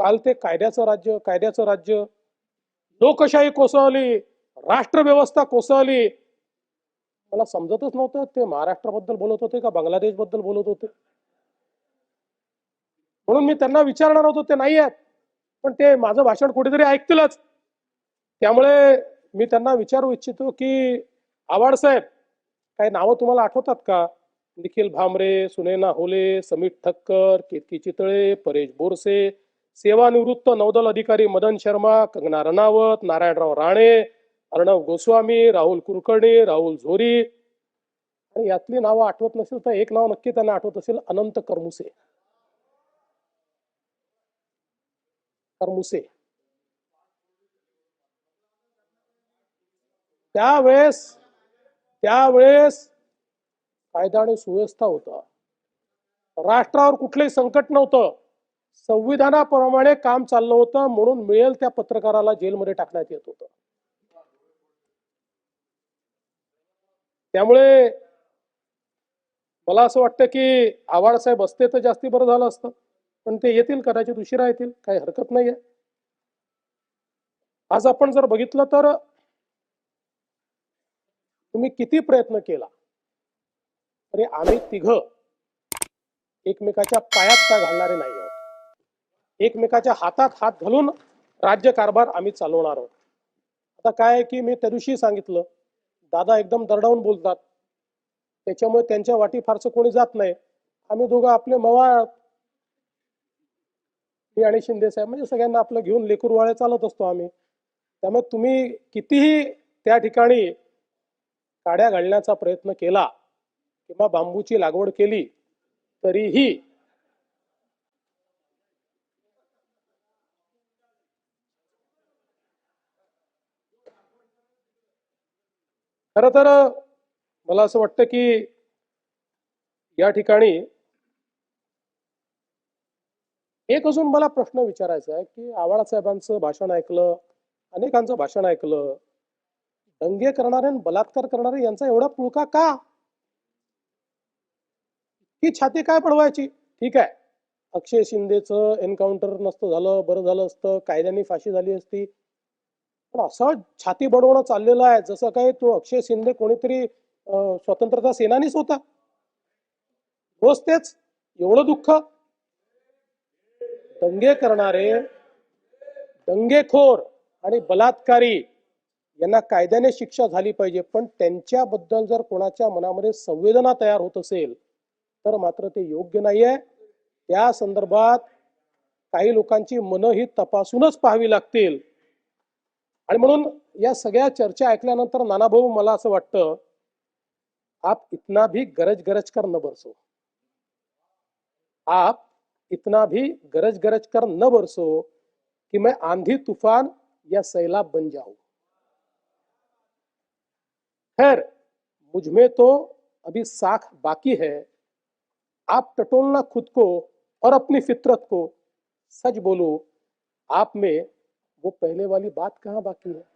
काल ते कायद्याचं राज्य कायद्याचं राज्य. लोकशाही कोसळली राष्ट्रव्यवस्था कोसळली. मला समजतच नव्हतं ते महाराष्ट्राबद्दल बोलत होते का बांगलादेशबद्दल बोलत होते? म्हणून मी त्यांना विचारणार होतो ते नाही आहेत. पण ते माझं भाषण कुठेतरी ऐकतीलच. त्यामुळे मी त्यांना विचारू इच्छितो की आवाड साहेब काही नावं तुम्हाला आठवतात का? निखिल भामरे सुनेना होले समीर ठक्कर केतकी चितळे परेश बोरसे सेवानिवृत्त नौदल अधिकारी मदन शर्मा कंगना रणावत नारायणराव राणे अर्णव गोस्वामी राहुल कुलकर्णी राहुल झोरी. आणि यातली नावं आठवत नसेल तर एक नाव नक्की त्यांना आठवत असेल अनंत करमुसे. करमुसे. त्यावेळेस त्यावेळेस कायदा आणि सुव्यवस्था होता. राष्ट्रावर कुठलंही संकट नव्हतं. संविधानाप्रमाणे काम चाललं होतं म्हणून मिळेल त्या पत्रकाराला जेलमध्ये टाकण्यात येत होतं. त्यामुळे मला असं वाटतं की आव्हाड साहेब असते तर जास्ती बरं झालं असतं. पण ते येतील कदाचित उशिरा येतील काही हरकत नाहीये. आज आपण जर बघितलं तर तुम्ही किती प्रयत्न केला? तरी आम्ही तिघ एकमेकाच्या पायात काय घालणारे नाही एकमेकाच्या हातात हात घालून राज्य कारभार आम्ही चालवणार आहोत. आता काय आहे की मी त्या दिवशी सांगितलं दादा एकदम दरडावून बोलतात. त्याच्यामुळे त्यांच्या वाटी फारसं कोणी जात नाही. आम्ही दोघं आपले मवा मी आणि शिंदे साहेब म्हणजे सगळ्यांना आपलं घेऊन लेकरवाळे चालत असतो आम्ही. त्यामुळे तुम्ही कितीही त्या ठिकाणी काड्या घालण्याचा प्रयत्न केला किंवा बांबूची लागवड केली तरीही खरं तर मला असं वाटतं की या ठिकाणी एक अजून मला प्रश्न विचारायचा आहे की आवाळा साहेबांचं भाषण ऐकलं अनेकांचं भाषण ऐकलं दंगे करणारे आणि बलात्कार करणारे यांचा एवढा पुळका का? ही छाती काय पडवायची? ठीक आहे. अक्षय शिंदेचं एन्काउंटर नसतं झालं बरं झालं असतं कायद्याने फाशी झाली असती पण असं छाती बडवणं चाललेलं आहे जसं काय तो अक्षय शिंदे कोणीतरी स्वतंत्रता सेनानीच होता. रोज तेच एवढं दुःख. दंगे करणारे दंगेखोर आणि बलात्कारी यांना कायद्याने शिक्षा झाली पाहिजे पण त्यांच्याबद्दल जर कोणाच्या मनामध्ये संवेदना तयार होत असेल तर मात्र ते योग्य नाहीये. त्या संदर्भात काही लोकांची मनं ही तपासूनच पाहावी लागतील. आणि म्हणून या सगळ्या चर्चा ऐकल्यानंतर नानाभाऊ, मला असं वाटतं, आप इतना भी गरज गरज कर न बरसो. आप इतना भी गरज गरज कर न बरसो कि मैं आंधी तूफ़ान या सैलाब बन जाऊँ। खैर, मुझमें तो अभी साख बाकी है। आप टटोलना खुद को और अपनी फितरत को सच बोलो, आप में वो पहले वाली बात कहाँ बाकी है?